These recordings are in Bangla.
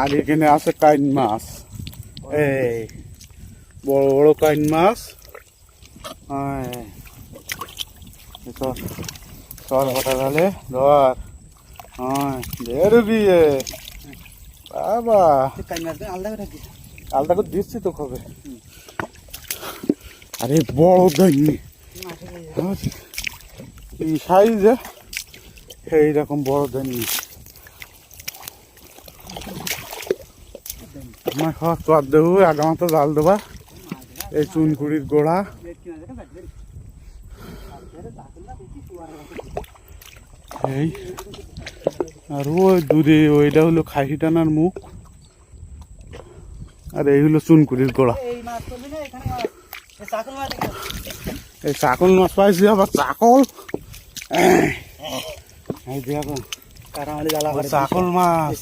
আর এখানে আছে কাইন মাছ। এই, বড় বড় কাইন মাছ। সর ধর। আলাদা করে দিচ্ছি তো কবে আরে বড় দৈনি সাইজে, এইরকম বড় দৈনি আমার খাওয়া চর দেবো আগামা তো জাল দেবা। এই চুনকুড়ির গোড়া। এই আর ওই দূরে ওইটা হলো খাসি টানার মুখ। আর এই হলো চুনকুড়ির গোড়া। এই চাকল মাছ পাইছি আবার চাকল। চাকল মাছ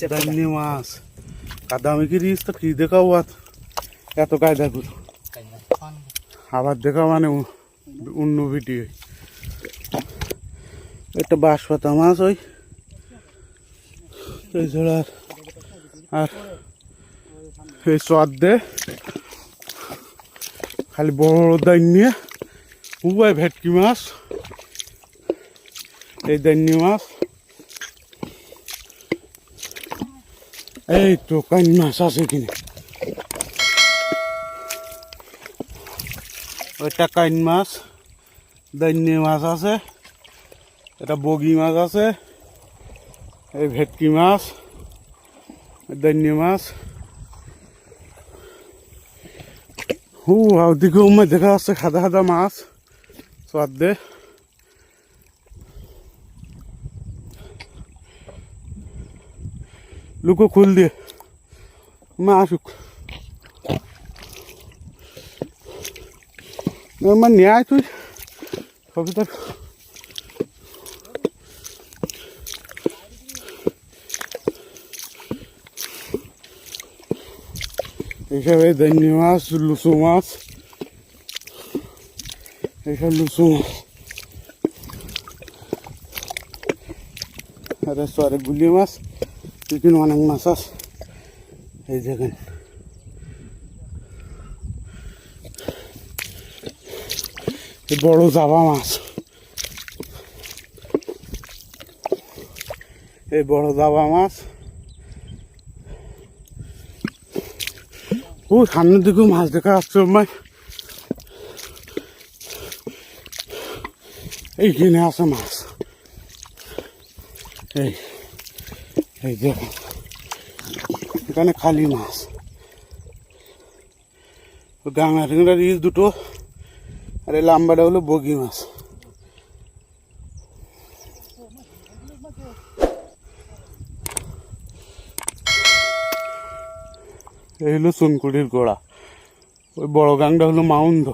মাছ। কাদামি কি রিস তো কি দেখাও আর এত কায়দা গুলো আবার দেখা মানে অন্য ভিডিও একটা বাঁশ পাতা মাছ ওই। এই ছাড়া আর- আর এই চর দে। খালি বড় দাইন নিয়ে। উপায় ভেটকি মাছ। এই দাইনি মাছ। এই তো কাইন মাছ আছে কিনে ওইটা কাইন মাছ দাইনি মাছ আছে এটা বগি মাছ আছে এই ভেটকি মাছ দাইনি মাছ হু ওদিকে উমে দেখা যাচ্ছে সাদা সাদা মাছ সোয়াদ দে লুকো খুল দিয়ে। মা আসুক। মা নিয়ে আয় তুই। সবই তোর এইসব এই মাছ, লুচু মাছ। এইসব লুচু। মাছ আরে সরে গুলি মাছ। বিভিন্ন অনেক মাছ আছে এই দেখেন এই বড় জাবা মাছ এই বড় জাবা মাছ ও সামনের দিকেও মাছ দেখা যাচ্ছে ভাই এইখানে আছে মাছ এই এই দেখুন এখানে খালি মাছ গাঙা ঠেংরার ইস দুটো, আর এই লাম্বাটা হলো বগি মাছ। এই হলো সোনকুড়ির গোড়া। ওই বড় গাংটা হলো মাউন্দ